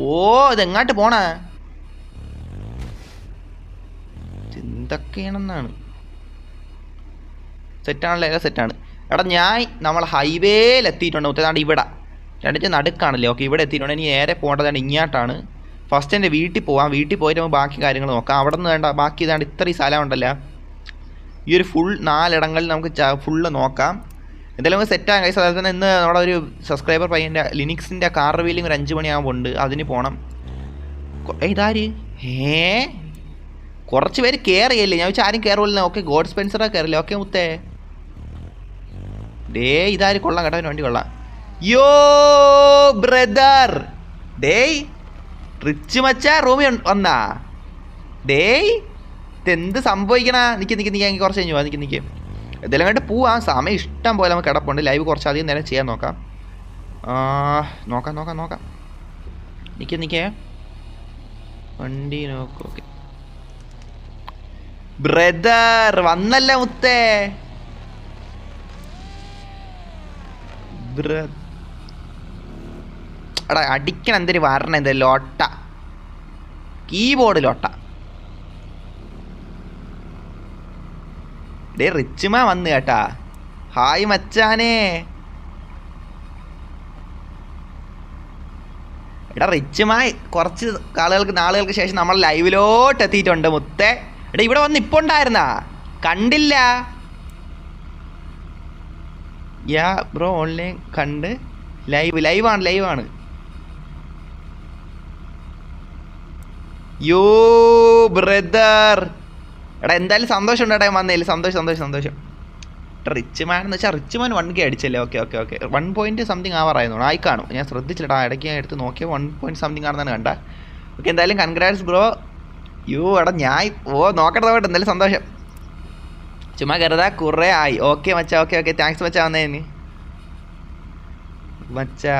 ഓ ഇതെങ്ങാട്ട് പോണ? എന്തൊക്കെയാണെന്നാണ് സെറ്റാണല്ലേ? സെറ്റാണ്. എടാ ഞാൻ നമ്മൾ ഹൈവേയിൽ എത്തിയിട്ടുണ്ട് മുത്തേതാണ്ട് ഇവിടെ. രണ്ടിന്റെ നടുക്കാണല്ലേ? ഓക്കെ ഇവിടെ എത്തിയിട്ടുണ്ട്. ഇനി നേരെ പോകേണ്ടതാണ് ഇങ്ങോട്ടാണ്. ഫസ്റ്റ് എന്റെ വീട്ടിൽ പോവാം. വീട്ടിൽ പോയിട്ട് നമുക്ക് ബാക്കി കാര്യങ്ങൾ നോക്കാം. അവിടെ നിന്ന് വേണ്ട ബാക്കി ഇതാണ്ട് ഇത്രയും സ്ഥലം ഉണ്ടല്ലോ ഈ ഒരു ഫുൾ നാലിടങ്ങളിൽ നമുക്ക് ഫുള്ള് നോക്കാം. എന്തായാലും നമുക്ക് സെറ്റ് ആകാം അതുപോലെ തന്നെ ഇന്ന് നമ്മുടെ ഒരു സബ്സ്ക്രൈബർ പയ്യന്റെ ലിനിക്സിന്റെ കാർ റിവീലിംഗ് ഒരു അഞ്ച് മണിയാകുമ്പോൾ ഉണ്ട്. അതിന് പോകണം ഇതാര്? ഏ കുറച്ച് പേര് കയറിയല്ലേ ഞാൻ വെച്ചാൽ ആരും കയറുമില്ല ഓക്കെ ഗോഡ് സ്പെൻസറാ കയറില്ല ഓക്കെ മുത്തേ. ഡേ ഇതാര്? കൊള്ളാം കേട്ടോ വണ്ടി കൊള്ളാം. യോ ബ്രദർ. ഡേയ് റിച്ച് മച്ച റൂമി വന്നാ. ഡേയ് ഇതെന്ത് സംഭവിക്കണ? നിക്ക് നിക്ക് എനിക്ക് കുറച്ച് കഴിഞ്ഞു വാ. നിക്ക് നിക്ക്. ഇതെല്ലാം കണ്ട് പോവാം. സമയം ഇഷ്ടം പോലെ നമുക്ക് കിടപ്പുണ്ട്. ലൈവ് കുറച്ചധികം നേരം ചെയ്യാൻ നോക്കാം. നോക്കാം നോക്കാം നോക്കാം. നിൽക്കേ നിൽക്കേ വണ്ടി നോക്കൂ ഓക്കെ. ബ്രദർ വന്നല്ല മുത്തേ? എടാ അടിക്കണം എന്തൊരു വരണം എന്ത് ലോട്ട. കീബോർഡ് ലോട്ട. ഡേ റിച്ചുമാ വന്ന് കേട്ടാ. ഹായ് മച്ചാനേ. എടാ റിച്ചുമായി കുറച്ച് കാളുകൾക്ക് നാളുകൾക്ക് ശേഷം നമ്മൾ ലൈവിലോട്ട് എത്തിയിട്ടുണ്ട് മുത്തേ. എടാ ഇവിടെ വന്ന് ഇപ്പോൾ ഉണ്ടായിരുന്നാ? കണ്ടില്ല. യാ ബ്രോ ഓൺലൈൻ കണ്ട്. ലൈവ് ലൈവാണ് ലൈവാണ് യോ ബ്രദർ എടാ എന്തായാലും സന്തോഷം ഉണ്ട് വന്നതിൽ സന്തോഷം സന്തോഷം സന്തോഷം. റിച്ച് മാൻ എന്ന് വെച്ചാൽ rich man one K അടിച്ചല്ലേ? Okay okay okay one point something ആവാറായിരുന്നു ആയി കാണും. ഞാൻ ശ്രദ്ധിച്ചിട്ടാ ഇടയ്ക്ക് എടുത്ത് നോക്കിയാൽ വൺ പോയിന്റ് സംതിങ് ആണെന്നാണ് കണ്ട. ഓക്കെ എന്തായാലും കൺഗ്രാറ്റ്സ് ബ്രോ യോ എടാ ഞാൻ ഓ നോക്കട്ടെ നോക്കട്ടെ. എന്തായാലും സന്തോഷം. ചുമ്മാ കരുതാ കുറേ ആയി. ഓക്കെ മച്ചാ ഓക്കെ ഓക്കെ താങ്ക്സ് മച്ചാ വന്നേന് മച്ചാ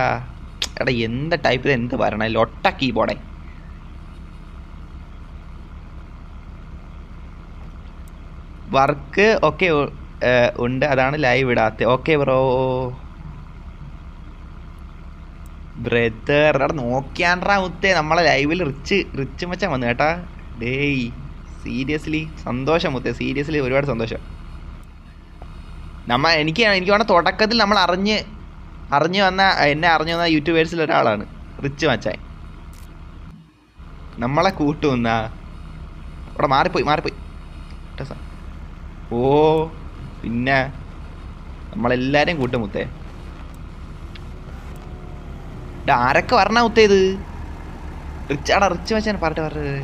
എടാ എന്ത് ടൈപ്പ് എന്ത് പറയണേ? ലൊട്ട കീബോർഡേ വർക്ക് ഒക്കെ ഉണ്ട്. അതാണ് ലൈവ് ഇടാത്തത് ഓക്കെ ബ്രോ ബ്രദർ എടാ നോക്കിയാണ്ടാ മുത്തേ. നമ്മളെ ലൈവിൽ റിച്ച് റിച്ച് മച്ചാൻ വന്നു കേട്ടാ. ഡേയ് സീരിയസ്ലി സന്തോഷം മുത്തേ. സീരിയസ്ലി ഒരുപാട് സന്തോഷം. നമ്മ എനിക്ക് എനിക്ക് വേണം തുടക്കത്തിൽ നമ്മൾ അറിഞ്ഞ് അറിഞ്ഞു വന്ന എന്നെ അറിഞ്ഞു വന്ന യൂട്യൂബേഴ്സിൽ ഒരാളാണ്. റിച്ച് മച്ചാൻ. നമ്മളെ കൂട്ടുന്ന അവിടെ മാറിപ്പോയി മാറിപ്പോയി. ടെസ. ഓ പിന്നെ നമ്മളെല്ലാരെയും കൂട്ടും മുത്തേ. ആരൊക്കെ വരണ മുത്തേ ഇത്? റിച്ച് ആടാ റിച്ച് വെച്ചാണ് പറട്ടെ പറട്ടെ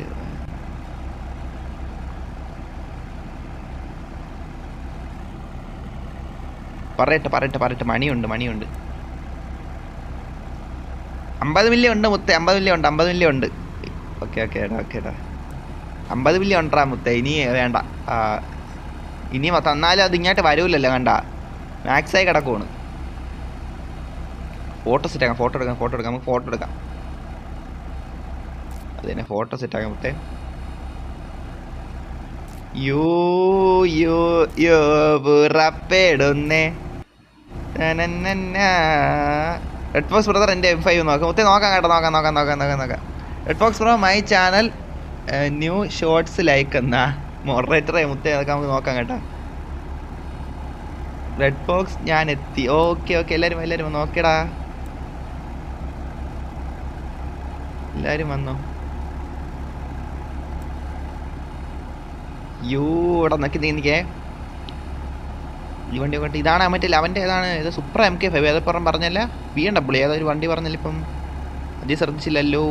പറയട്ടെ പറയട്ടെ പറയട്ടെ മണിയുണ്ട് മണിയുണ്ട്. അമ്പത് മില്യൺ ഉണ്ട് മുത്തേ അമ്പത് മില്യൺ ഉണ്ട് അമ്പത് മില്യൺ ഉണ്ട്. ഓക്കെ ഓക്കെ എടാ ഓക്കെ അമ്പത് മില്യൺ ഉണ്ടാ മുത്തേ ഇനി വേണ്ട. ഇനി തന്നാലും അത് ഇങ്ങോട്ട് വരൂലല്ലോ കണ്ട. മാക്സായി കിടക്കുവാണ്. ഫോട്ടോ സെറ്റ് ആക്കാം ഫോട്ടോ എടുക്കാം ഫോട്ടോ എടുക്കാം നമുക്ക് ഫോട്ടോ എടുക്കാം. അത് തന്നെ ഫോട്ടോ സെറ്റ് ആക്കാം മുത്തേ യോ യോ യോ പുറപ്പെടുന്നേ റെഡ് ബ്രദർ എന്റെ എം ഫൈവ് നോക്കാം. മുത്തേ നോക്കാം കേട്ടോ നോക്കാം നോക്കാം നോക്കാം നോക്കാം നോക്കാം. Red bro my channel new shorts like എന്നാ. മൊറേറ്ററെ മുത്തേ അതൊക്കെ നമുക്ക് നോക്കാം കേട്ടോ. റെഡ് ബോക്സ് ഞാൻ എത്തി ഓക്കെ ഓക്കെ എല്ലാവരും എല്ലാവരും വന്നു. ഓക്കേടാ എല്ലാവരും വന്നു. യോ ഇവിടെ നോക്കി നീന്നിക്കേ ഈ വണ്ടി കൊണ്ട്. ഇതാണ് മറ്റേ അവന്റെ ഏതാണ്? ഇത് സൂപ്പർ എം കെ ഫൈവ് ഏതപ്പുറം പറഞ്ഞല്ല? ബി എം ഡബ്ല്യൂ ഏതൊരു വണ്ടി പറഞ്ഞില്ല ഇപ്പം? അതി ശ്രദ്ധിച്ചില്ലല്ലോ.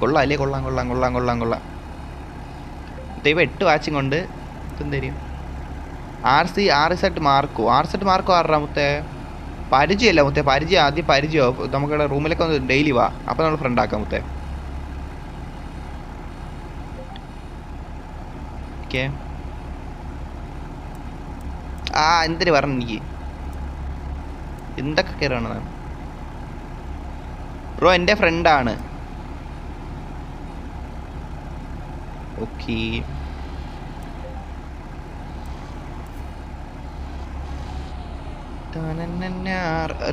കൊള്ളാം അല്ലേ? കൊള്ളാം കൊള്ളാം കൊള്ളാം കൊള്ളാം കൊള്ളാം. ദൈവം എട്ട് വാച്ചും കൊണ്ട് തരും R C R set Marco R set Marco ആറാ മുത്തേ? പരിചയമല്ല മുത്തേ. പരിചയം ആദ്യം പരിചയമോ നമുക്കിവിടെ റൂമിലൊക്കെ ഒന്ന് ഡെയിലി വാ. അപ്പം നമ്മൾ ഫ്രണ്ട് ആക്കാം മുത്തേ. ഓക്കെ. ആ എന്തിനു പറഞ്ഞു എനിക്ക് എന്തൊക്കെ കയറാണ്? ബ്രോ എന്റെ ഫ്രണ്ടാണ് ഓക്കെ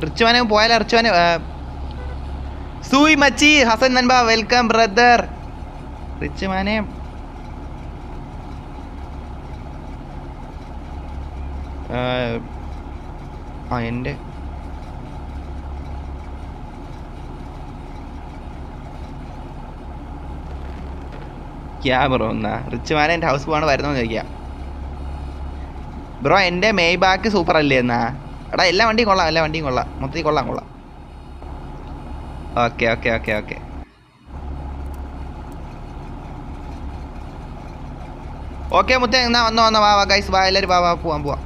റിച്ചുവാനെ പോയാലോ റിച്ചുവാനെ സൂയ് മച്ചി ഹസൻ നൻബ വെൽക്കം ബ്രദർ റിച്ച് ആ. എന്റെ ക്യാ ബ്രോ. എന്നാ റിച്ച് മാൻ എന്റെ ഹൗസ് പോകാണ് വരുന്നോന്ന് ചോദിക്കാം. ബ്രോ എന്റെ മെയ് ബാക്ക് സൂപ്പർ അല്ലേ എന്നാ? എടാ എല്ലാ വണ്ടിയും കൊള്ളാം എല്ലാ വണ്ടിയും കൊള്ളാം. മൊത്തത്തിൽ കൊള്ളാം കൊള്ളാം. Okay okay okay okay. Okay മുത്തേ എന്നാ വന്നോ വന്നോ വാ വാ ഗൈസ് വാ എല്ലാവരും വാ വാ പോവാം പോവാം.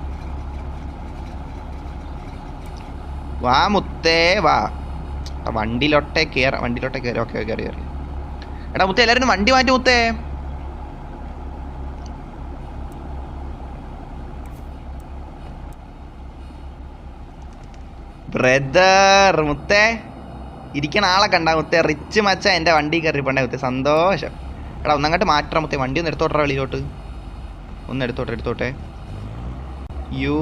വാ മുത്തേ വാ. വണ്ടിയിലോട്ടെ കയറാം വണ്ടിയിലോട്ടെ കയറി ഓക്കെ കയറി കയറി എടാ മുത്തേ എല്ലാവരും വണ്ടി മാറ്റി മുത്തേ. ബ്രദർ മുത്തേ. ഇരിക്കണ ആളെ കണ്ടാ മുത്തേ. റിച്ച് മച്ച എന്റെ വണ്ടി കയറി പോണ്ടേ മുത്തേ. സന്തോഷം. എടാ ഒന്നങ്ങോട്ട് മാറ്റാം മുത്തേ. വണ്ടി ഒന്ന് എടുത്തോട്ടെ വെളിയിലോട്ട്. ഒന്ന് എടുത്തോട്ടെ എടുത്തോട്ടെ. യോ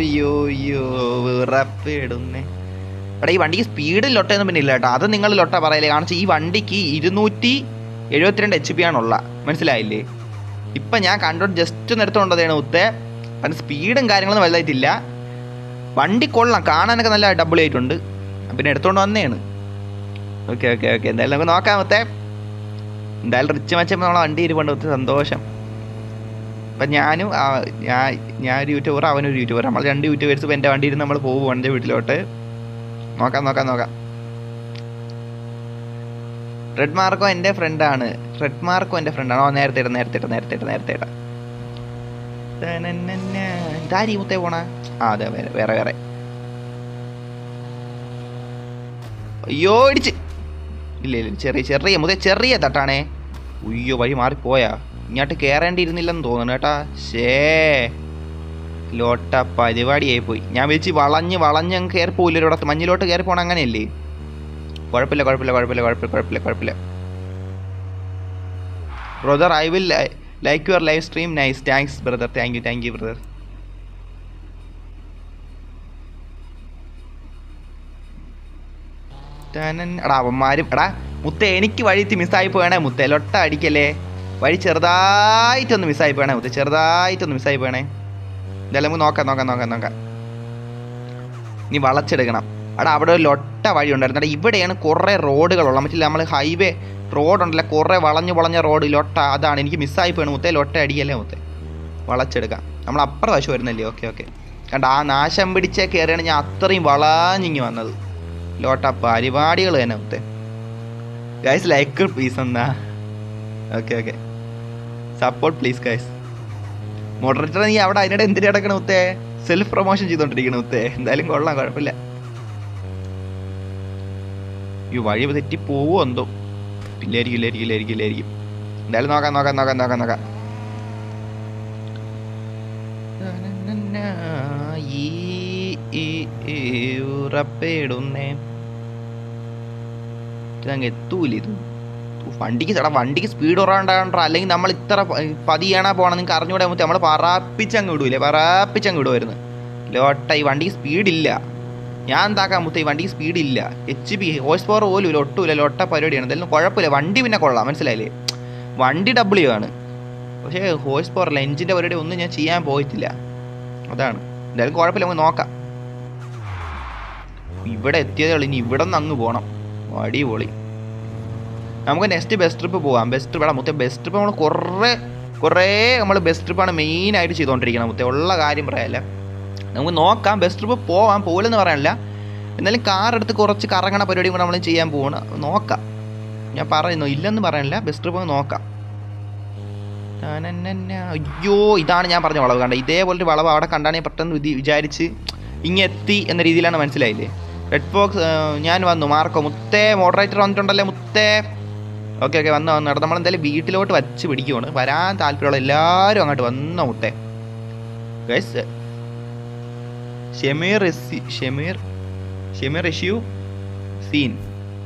യോ യോ വിറപ്പിടുന്നേ. എടാ ഈ വണ്ടിക്ക് സ്പീഡിൽ ലൊട്ടയൊന്നും പിന്നെ ഇല്ല കേട്ടോ. അത് നിങ്ങൾ ലൊട്ട പറയില്ലേ കാരണം ഈ വണ്ടിക്ക് ഇരുന്നൂറ്റി എഴുപത്തിരണ്ട് എച്ച് പി ആണുള്ള മനസ്സിലായില്ലേ? ഇപ്പം ഞാൻ കണ്ടോട്ട് ജസ്റ്റ് ഒന്ന് എടുത്തോണ്ടതാണ് മുത്തേ. അതിന് സ്പീഡും കാര്യങ്ങളൊന്നും വലുതായിട്ടില്ല. വണ്ടി കൊള്ളാം. കാണാനൊക്കെ നല്ല ഡബിൾ ആയിട്ടുണ്ട് പിന്നെ എടുത്തോണ്ട് വന്നേയാണ് ഓക്കെ ഓക്കെ ഓക്കെ എന്തായാലും നമുക്ക് നോക്കാം മൊത്തേ എന്തായാലും റിച്ച് മച്ചപ്പോൾ നമ്മളെ വണ്ടി ഇരുപണ്ട് ഒത്തിരി സന്തോഷം. അപ്പം ഞാനും ഞാൻ ഞാൻ ഒരു യൂട്യൂബർ അവനൊരു യൂട്യൂബർ നമ്മൾ രണ്ട് യൂട്യൂബേഴ്സ് ഇപ്പോൾ എന്റെ വണ്ടിയിൽ നമ്മൾ പോകും എന്റെ വീട്ടിലോട്ട്. നോക്കാം നോക്കാം നോക്കാം. റെഡ് മാർക്കോ എന്റെ ഫ്രണ്ടാണ് റെഡ് മാർക്കോ എന്റെ ഫ്രണ്ടാണ് ഓ നേരത്തെ ഇട നേരത്തെ ഇട നേരത്തെ ഇട നേരത്തെ ഇട. മുത്തേ പോണ? ആ അതെ വേറെ വേറെ. അയ്യോ ഇടിച്ച്. ഇല്ല ഇല്ല ചെറിയ ചെറിയ മുതൽ ചെറിയ തട്ടാണേ. ഉയ്യോ വഴി മാറിപ്പോയാ. ഇങ്ങോട്ട് കയറേണ്ടിയിരുന്നില്ലെന്ന് തോന്നുന്നു കേട്ടാ. ഷേ ലോട്ട പരിപാടിയായി പോയി ഞാൻ വിളിച്ച് വളഞ്ഞ് വളഞ്ഞ് അങ്ങ് കയറി പോയില്ല ഇവിടെ മഞ്ഞിലോട്ട് കയറി പോകണം അങ്ങനെയല്ലേ? കുഴപ്പമില്ല കുഴപ്പമില്ല കുഴപ്പമില്ല കുഴപ്പമില്ല കുഴപ്പമില്ല കുഴപ്പമില്ല. Brother I will like your live stream nice thanks brother thank you thank you brother എടാ അവന്മാരും എടാ മുത്ത എനിക്ക് വഴിത്തി മിസ്സായി പോയണേ മുത്ത ലൊട്ട അടിക്കല്ലേ? വഴി ചെറുതായിട്ടൊന്ന് മിസ്സായി പോയണേ മുത്ത ചെറുതായിട്ടൊന്ന് മിസ്സായി പോയണേ എന്തായാലും നമുക്ക് നോക്കാം നോക്കാം നോക്കാം നോക്കാം. നീ വളച്ചെടുക്കണം. എടാ അവിടെ ഒരു ലൊട്ട വഴി ഉണ്ടായിരുന്നു. എടാ ഇവിടെയാണ് കുറേ റോഡുകളുള്ള മറ്റില്ല നമ്മൾ ഹൈവേ റോഡുണ്ടല്ലോ കുറേ വളഞ്ഞു വളഞ്ഞ റോഡ് ലൊട്ട അതാണ്. എനിക്ക് മിസ്സായി പോയണം മുത്തേ ലൊട്ട അടിക്കല്ലേ മുത്തേ? വളച്ചെടുക്കാം. നമ്മൾ അപ്പുറം വശം വരുന്നല്ലേ? Okay okay. കണ്ട ആ നാശം പിടിച്ചേ കയറിയാണ് ഞാൻ അത്രയും വളഞ്ഞിങ്ങി വന്നത്. ലോട്ട പരിപാടികൾ തന്നെ മുത്തേ ഗൈസ് ലൈക്ക് പ്ലീസ് എന്നാ. Okay okay support please guys moderator നീ അവിടെ അതിനിടെ എന്തിനു കിടക്കണ മുത്തേ സെൽഫ് പ്രൊമോഷൻ ചെയ്തോണ്ടിരിക്കണ മുത്തേ എന്തായാലും കൊള്ളാം കുഴപ്പമില്ല ഈ വഴി തെറ്റി പോവോ എന്തോ? ഇല്ലായിരിക്കും ഇല്ലായിരിക്കും ഇല്ലായിരിക്കും ഇല്ലായിരിക്കും. എന്തായാലും നോക്കാം നോക്കാം നോക്കാം നോക്കാം നോക്കാം. ഉറപ്പിടുന്നേ. അങ്ങ് എത്തൂല ഇത്? വണ്ടിക്ക് ചേട്ടാ വണ്ടിക്ക് സ്പീഡ് കുറവുണ്ടാകണ്ട അല്ലെങ്കിൽ നമ്മൾ ഇത്ര പതിയാണാ പോകണം നിങ്ങൾക്ക് അറിഞ്ഞുകൂടെ നമ്മൾ പറപ്പിച്ചങ്ങ് വിടൂലേ. പറപ്പിച്ചങ്ങ് വിടുമായിരുന്നു ലോട്ട ഈ വണ്ടിക്ക് സ്പീഡില്ല ഞാൻ എന്താക്കാൻ മുത്തേ ഈ വണ്ടിക്ക് സ്പീഡില്ല എച്ച് പി ഹോഴ്സ് പവർ പോലും ഒട്ടുമില്ല ലോട്ട പരിപാടിയാണ്. എന്തായാലും കുഴപ്പമില്ല. വണ്ടി പിന്നെ കൊള്ളാം. മനസ്സിലായില്ലേ? വണ്ടി ഡബ്ല്യു ആണ്. പക്ഷേ ഹോഴ്സ് പവർ അല്ല. എഞ്ചിന്റെ പരിപാടി ഒന്നും ഞാൻ ചെയ്യാൻ പോയിട്ടില്ല. അതാണ്. എന്തായാലും കുഴപ്പമില്ല. നമുക്ക് നോക്കാം. ഇവിടെ എത്തിയതേ ഇനി ഇവിടെ നിന്ന് അങ്ങ് പോകണം അടിപൊളി. നമുക്ക് നെക്സ്റ്റ് ബസ് ട്രിപ്പ് പോകാം ബസ് ട്രിപ്പ് മൊത്തം. ബസ് ട്രിപ്പ് നമ്മൾ കുറേ കുറേ നമ്മൾ ബസ് ട്രിപ്പാണ് മെയിനായിട്ട് ചെയ്തുകൊണ്ടിരിക്കുന്നത് മൊത്തം. ഉള്ള കാര്യം പറയാല്ല. നമുക്ക് നോക്കാം. ബസ് ട്രിപ്പ് പോവാം. പോലെന്ന് പറയാനില്ല. എന്നാലും കാർ എടുത്ത് കുറച്ച് കറങ്ങണ പരിപാടി കൂടെ നമ്മൾ ചെയ്യാൻ പോകണം നോക്കാം. ഞാൻ പറയുന്നു. ഇല്ലെന്ന് പറയാനില്ല. ബസ് ട്രിപ്പ് നോക്കാം. അയ്യോ ഇതാണ് ഞാൻ പറഞ്ഞ വളവ്. കണ്ട? ഇതേപോലൊരു വളവ് അവിടെ കണ്ടാണ് പെട്ടെന്ന് വിചാരിച്ച് ഇങ്ങെത്തി എന്ന രീതിയിലാണ് മനസ്സിലായില്ലേ? റെഡ് ബോക്സ് ഞാൻ വന്നു. മാർക്കോ മുത്തേ മോഡറേറ്റർ വന്നിട്ടുണ്ടല്ലേ മുത്തേ? ഓക്കെ ഓക്കെ വന്നു വന്നു. നമ്മൾ എന്തായാലും വീട്ടിലോട്ട് വച്ച് പിടിക്കുവാണ്. വരാൻ താല്പര്യമുള്ള എല്ലാവരും അങ്ങോട്ട് വന്നോ മുത്തേ. ഗൈസ് ഷെമീർ റെസി ഷെമീർ ഷെമീർ ഇഷ്യൂ സീൻ.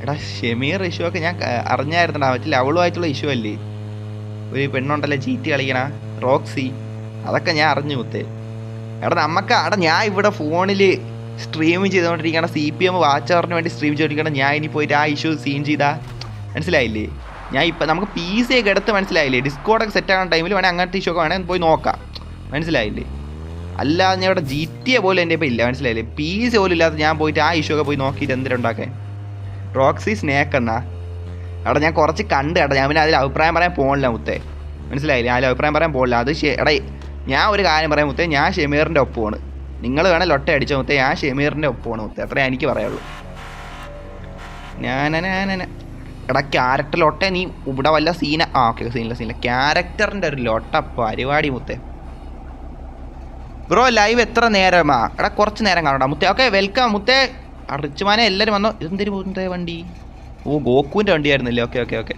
എടാ ഷെമീർ ഇഷ്യൂ ഒക്കെ ഞാൻ അറിഞ്ഞായിരുന്നടാ. പറ്റില്ല അവളുമായിട്ടുള്ള ഇഷ്യൂ അല്ലേ? ഒരു പെണ്ണുണ്ടല്ലേ ചീറ്റ് കളിക്കണ റോക്സി. അതൊക്കെ ഞാൻ അറിഞ്ഞു മുത്തേ. എടാ നമുക്ക് എടാ ഞാൻ ഇവിടെ ഫോണിൽ സ്ട്രീം ചെയ്തുകൊണ്ടിരിക്കുകയാണ് സി പി എം വാച്ചവറിന് വേണ്ടി സ്ട്രീം ചെയ്തുകൊണ്ടിരിക്കണം ഞാൻ ഇനി പോയിട്ട് ആ ഇഷ്യൂ സീൻ ചെയ്താ. മനസ്സിലായില്ലേ? ഞാൻ ഇപ്പം നമുക്ക് പി സി ഒക്കെ എടുത്ത് മനസ്സിലായില്ലേ? ഡിസ്കോഡൊക്കെ സെറ്റ് ആകുന്ന ടൈമിൽ വേണേൽ അങ്ങനത്തെ ഇഷ്യൂ ഒക്കെ വേണേൽ പോയി നോക്കാം. മനസ്സിലായില്ലേ? അല്ലാതെ ഞാൻ ഇവിടെ ജി ടി എ പോലും എന്റെ ഇപ്പം ഇല്ല. മനസ്സിലായില്ലേ? പി സി പോലും ഇല്ലാത്ത ഞാൻ പോയിട്ട് ആ ഇഷ്യൂ ഒക്കെ പോയി നോക്കിയിട്ട് എന്തിനുണ്ടാക്കാൻ റോക്സി സ്നേക്ക് എന്നാ എടാ ഞാൻ കുറച്ച് കണ്ട് കേട്ടോ. ഞാൻ പിന്നെ അതിൽ അഭിപ്രായം പറയാൻ പോകണില്ല മുത്തേ. മനസ്സിലായില്ലേ? അതിൽ അഭിപ്രായം പറയാൻ പോകില്ല അത് എടാ ഞാൻ ഒരു കാര്യം പറയാൻ മുത്തേ. ഞാൻ ഷെമീറിന്റെ ഒപ്പമാണ്. നിങ്ങൾ വേണേൽ ലൊട്ട അടിച്ച മുത്തേ. ഞാൻ ഷെമീറിന്റെ ഒപ്പമാണ് മുത്തേ. അത്രേ എനിക്ക് പറയുള്ളൂ ഞാൻ എടാ ക്യാരക്ടർ ലൊട്ട നീ ഇവിടെ വല്ല സീന ആ ഓക്കെ സീനില്ല സീനില്ല ക്യാരക്ടറിന്റെ ഒരു ലൊട്ട പരിപാടി മുത്തേ. ബ്രോ ലൈവ് എത്ര നേരമാ? എടാ കുറച്ച് നേരം കാണടാ മുത്തേ. ഓക്കെ വെൽക്കം മുത്തേ. റിച്ചുമാനെ എല്ലാവരും വന്നോ. ഇതെന്തൊരു മുത്തേ വണ്ടി? ഓ ഗോക്കുവിന്റെ വണ്ടിയായിരുന്നില്ലേ? ഓക്കെ ഓക്കെ ഓക്കെ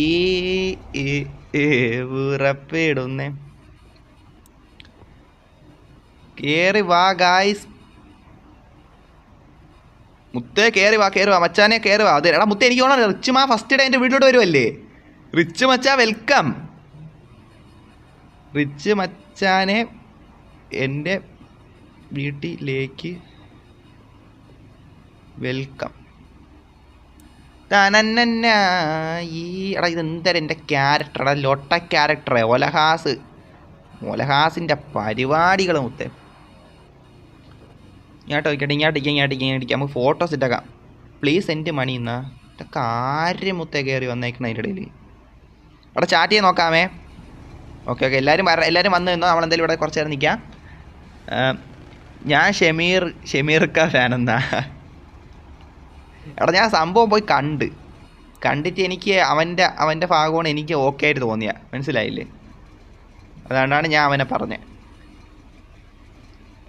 ഏ ഏ ഏ കേറി വാ ഗായ്സ് മുത്തേ കയറി വാ കയറി വാ. മച്ചാനെ കയറി വാ. അതെ എടാ മുത്തേ എനിക്ക് തോന്നണം റിച്ച് മാ ഫസ്റ്റ് ഡേ എന്റെ വീട്ടിലോട്ട് വരുമല്ലേ റിച്ച് മച്ചാ വെൽക്കം റിച്ച് മച്ചാനെ എന്റെ വീട്ടിലേക്ക് വെൽക്കം തനന്നന്ന ഈ എടാ ഇതെന്തായാലും എന്റെ ക്യാരക്ടർ എടാ ലൊട്ട ക്യാരക്ടർ ഒലഹാസ് ഒലഹാസിന്റെ പരിപാടികൾ മുത്തേ. ഇങ്ങോട്ട് നോക്കിയിട്ട് ഇങ്ങോട്ട് ഇരിക്കാം ഇങ്ങോട്ട് നമുക്ക് ഫോട്ടോസ് ഇട്ടേക്കാം. പ്ലീസ് എന്റെ മണി എന്നാ ഇതൊക്കെ ആരും മുത്തേ കയറി വന്നേക്കണം അതിന്റെ ഇടയിൽ? അവിടെ ചാറ്റ് ചെയ്ത് നോക്കാമേ. ഓക്കെ ഓക്കെ എല്ലാവരും വര എല്ലാവരും വന്നു നിന്നോ. നമ്മളെന്തായാലും ഇവിടെ കുറച്ച് നേരം നിൽക്കാം. ഞാൻ ഷമീർ ഷമീർക്ക ഫാനെന്നാ എടാ ഞാൻ സംഭവം പോയി കണ്ട്. കണ്ടിട്ട് എനിക്ക് അവന്റെ അവന്റെ ഭാഗമാണ് എനിക്ക് ഓക്കെ ആയിട്ട് തോന്നിയ. മനസ്സിലായില്ലേ? അതുകൊണ്ടാണ് ഞാൻ അവനെ പറഞ്ഞത്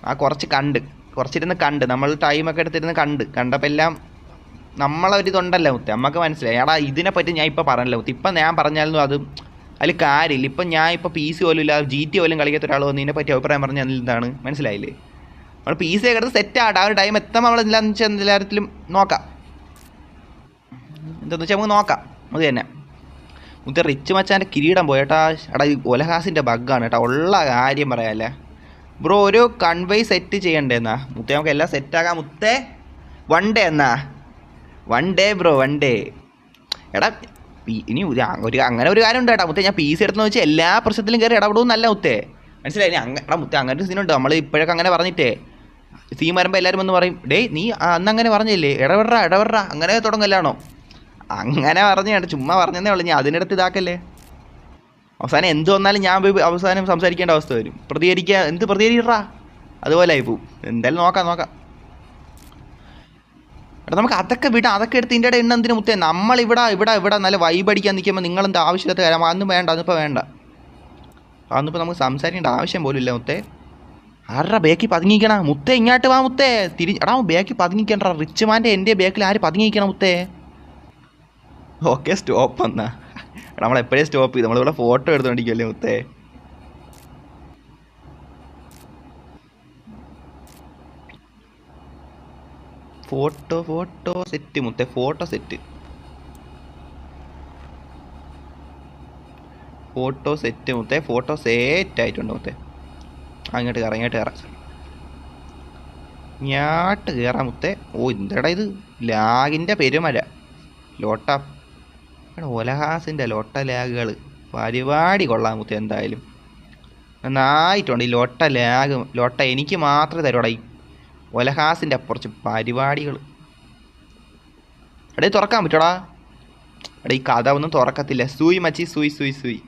ആ കുറച്ച് കണ്ട്. കുറച്ചിരുന്ന് കണ്ട്. നമ്മൾ ടൈമൊക്കെ എടുത്തിരുന്ന് കണ്ട്. കണ്ടപ്പോൾ എല്ലാം നമ്മളൊരിതുണ്ടല്ലോ മുത്ത്. നമുക്ക് മനസ്സിലായി. എടാ ഇതിനെപ്പറ്റി ഞാൻ ഇപ്പോൾ പറഞ്ഞല്ലോ മുത്ത്. ഇപ്പം ഞാൻ പറഞ്ഞാലും അത് അതിൽ കാര്യമില്ല. ഇപ്പം ഞാൻ ഇപ്പോൾ പി സി പോലും ഇല്ല ജി ടി പോലും കളിക്കാത്ത ഒരാൾ വന്ന് ഇതിനെപ്പറ്റി അഭിപ്രായം പറഞ്ഞാൽ എന്താണ്? മനസ്സിലായില്ലേ? നമ്മൾ പി സി ഒക്കെ സെറ്റ് ആടാ ആ ഒരു ടൈം എത്താൻ നമ്മൾ വെച്ചാൽ എല്ലാത്തിലും നോക്കാം. എന്താണെന്ന് വെച്ചാൽ നമുക്ക് നോക്കാം. അത് തന്നെ. മുത്ത റിച്ച് മച്ചാന്റെ കിരീടം പോയേട്ടാ എടാ ഈ ഒലഹാസിന്റെ ബഗ്ഗാണ് കേട്ടോ. ഉള്ള കാര്യം പറയാല്ലേ. ബ്രോ ഒരു കൺവേ സെറ്റ് ചെയ്യണ്ടേ എന്നാ? മുത്തേ നമുക്ക് എല്ലാം സെറ്റാകാം മുത്തേ വൺ ഡേ എന്നാ? One day bro one day എടാ ഇനി ഒരു അങ്ങനെ ഒരു കാര്യം ഉണ്ട് കേട്ടോ. മുത്തേ ഞാൻ പി സി എടുത്തെന്ന് വെച്ചാൽ എല്ലാ പ്രശ്നത്തിലും കയറി ഇടപെടും നല്ല മുത്തേ. മനസ്സിലായി? അങ്ങനെ എടാ മുത്തേ അങ്ങനെ ഒരു സീനുണ്ട് നമ്മൾ ഇപ്പോഴൊക്കെ അങ്ങനെ പറഞ്ഞിട്ടേ. സീൻ വരുമ്പോൾ എല്ലാവരും വന്ന് പറയും ഡേ നീ അന്ന് അങ്ങനെ പറഞ്ഞില്ലേ? ഇടപെടറ ഇടപെടറ. അങ്ങനെ തുടങ്ങലാണോ അങ്ങനെ പറഞ്ഞു കേട്ടോ ചുമ്മാ പറഞ്ഞതേ ഉള്ളൂ. ഞാൻ അതിനടുത്ത് ഇതാക്കല്ലേ? അവസാനം എന്ത് വന്നാലും ഞാൻ അവസാനം സംസാരിക്കേണ്ട അവസ്ഥ വരും. പ്രതികരിക്കുക എന്ത് പ്രതികരിക്കറാ അതുപോലെ ആയി പോവും. എന്തായാലും നോക്കാം നോക്കാം. എടാ നമുക്ക് അതൊക്കെ വിടാം. അതൊക്കെ എടുത്ത് ഇതിന്റെ ഇടയിൽ എന്തിനു മുത്തേ? നമ്മളിവിടെ ഇവിടെ ഇവിടെ നല്ല വൈബ് അടിക്കാൻ നിൽക്കുമ്പോൾ നിങ്ങളെന്ത് ആവശ്യമില്ലാത്ത കാര്യം? അന്ന് വേണ്ട അതിപ്പോൾ വേണ്ട. അതൊന്നിപ്പോൾ നമുക്ക് സംസാരിക്കേണ്ട ആവശ്യം പോലും ഇല്ല മുത്തേ. ആരുടെ ബേക്കിൽ പതുങ്ങിക്കണം മുത്തേ ഇങ്ങോട്ട് വാ മുത്തേ. തിരി എടാ ബേക്കിൽ പതുങ്ങിക്കണ്ട റിച്ച് മാന്റെ എന്റെ ബേക്കിൽ ആര് പതുങ്ങിക്കണം മുത്തേ? ഓക്കെ സ്റ്റോപ്പ് എന്നാ എടാ നമ്മൾ എപ്പോഴേ സ്റ്റോപ്പ് ചെയ്ത്? നമ്മളിവിടെ ഫോട്ടോ എടുത്തോണ്ടിരിക്കുമല്ലേ മുത്തേ. ഫോട്ടോ ഫോട്ടോ സെറ്റ് മുത്തേ ഫോട്ടോ സെറ്റ്. ഫോട്ടോ സെറ്റ് മുത്തേ ഫോട്ടോ സെറ്റ് ആയിട്ടുണ്ട് മുത്തേ. അങ്ങോട്ട് കയറാം ഇങ്ങോട്ട് കയറാം. ഞാട്ട് കയറാം മുത്തേ. ഓ എന്താടാ ഇത്? ലാഗിന്റെ പെരുമല. ലോട്ട എടാ ഒലഹാസിന്റെ ലോട്ട ലാഗുകൾ പരിപാടി കൊള്ളാൻ മുത്തേ എന്തായാലും. നന്നായിട്ടുണ്ട് ഈ ലോട്ട ലാഗ് ലോട്ട എനിക്ക് മാത്രമേ തരുവടാ ഈ ഒലഹാസിന്റെ കുറച്ച് പരിപാടികൾ എടേ തുറക്കാൻ പറ്റോടാ. എടാ ഈ കഥ ഒന്നും തുറക്കത്തില്ല. സൂയി മച്ചി സൂയി സൂയി സൂയി.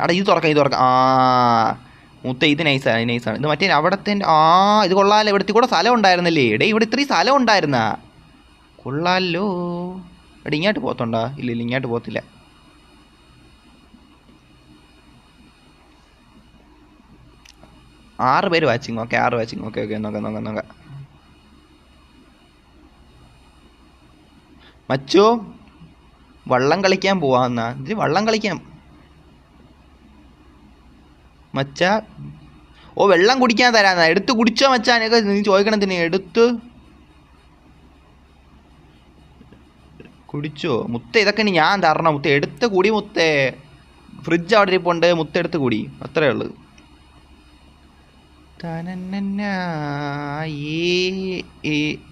അടാ ഇത് തുറക്കാം ഇത് തുറക്കാം. ആ. മുത്ത ഇത് നൈസാണ് നൈസാണ് ഇത് മറ്റേ അവിടത്തെ ആ ഇത് കൊള്ളാമല്ലോ ഇവിടുത്തെ കൂടെ സ്ഥലം ഉണ്ടായിരുന്നല്ലേ? എടേ ഇവിടെ ഇത്രയും സ്ഥലം ഉണ്ടായിരുന്നാ? കൊള്ളാലോ. എടാ ഇങ്ങോട്ട് പോത്തുണ്ടോ ഇല്ല ഇല്ല ഇങ്ങോട്ട് പോത്തില്ല ആറ് പേര് വാച്ചിങ് ഓക്കെ ആറ് വാച്ചിങ് ഓക്കെ ഓക്കെ നോക്കാം നോക്കാം നോക്കാം. മച്ചോ വള്ളം കളിക്കാൻ പോവാന്നാ ഇത് വള്ളം കളിക്കാം മച്ച. ഓ വെള്ളം കുടിക്കാൻ തരാന്നാ. എടുത്ത് കുടിച്ചോ മച്ചാനൊക്കെ നീ ചോദിക്കണം തന്നെ എടുത്ത്. കുടിച്ചോ. മുത്ത ഇതൊക്കെ ഇനി ഞാൻ തരണം. മുത്ത എടുത്ത് കൂടി മുത്തേ. ഫ്രിഡ്ജ് അവിടെ ഇരിപ്പുണ്ട്. മുത്ത എടുത്ത് കൂടി. അത്രേ ഉള്ളൂ.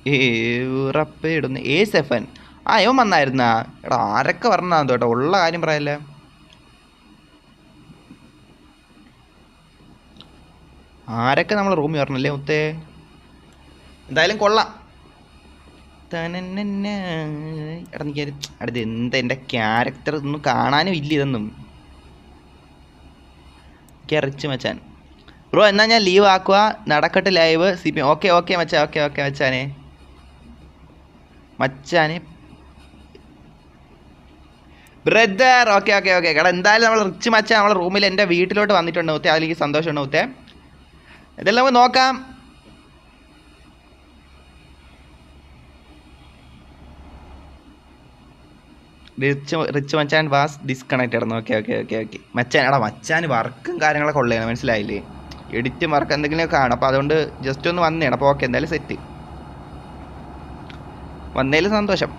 ഏ, ഉറപ്പിടുന്നു. ഏ സെഫൻ. ആ ഇവൻ വന്നായിരുന്നാ. എടാ ആരൊക്കെ പറഞ്ഞാ കേട്ടോ. ഉള്ള കാര്യം പറയല്ലേ. ആരൊക്കെ നമ്മളെ റൂമിൽ വരണല്ലേ മുത്തേ? എന്തായാലും കൊള്ളാം. തനനന. എടാ അടുത്ത് എന്താ എന്റെ ക്യാരക്ടർ ഒന്നും കാണാനും ഇല്ല ഇതൊന്നും. കിറച്ച് മച്ചാൻ. ബ്രോ എന്നാ ഞാൻ ലീവ് ആക്കുക നടക്കട്ടെ live C P okay okay മച്ചാ ഓക്കെ ഓക്കെ മച്ചാനെ. മച്ചാനെ. ബ്രദർ ഓക്കെ ഓക്കെ ഓക്കെ കേട്ടോ എന്തായാലും നമ്മൾ റിച്ച് മച്ച നമ്മളെ റൂമിൽ എന്റെ വീട്ടിലോട്ട് വന്നിട്ടുണ്ട് മുത്തേ. അതിലേക്ക് സന്തോഷമുണ്ട് മുത്തേ. ഇതെല്ലാം നമുക്ക് നോക്കാം. Rich rich Machan was disconnected okay okay okay okay മച്ചാൻ എടാ മച്ചാൻ വർക്കും കാര്യങ്ങളൊക്കെ ഉള്ളതാണ് മനസ്സിലായില്ലേ? എഡിറ്റ് വർക്ക് എന്തെങ്കിലുമൊക്കെ കാണും അപ്പോൾ അതുകൊണ്ട് ജസ്റ്റ് ഒന്ന് വന്നതാണ് അപ്പോൾ ഓക്കെ എന്തായാലും സെറ്റ് വന്നതിൽ സന്തോഷം.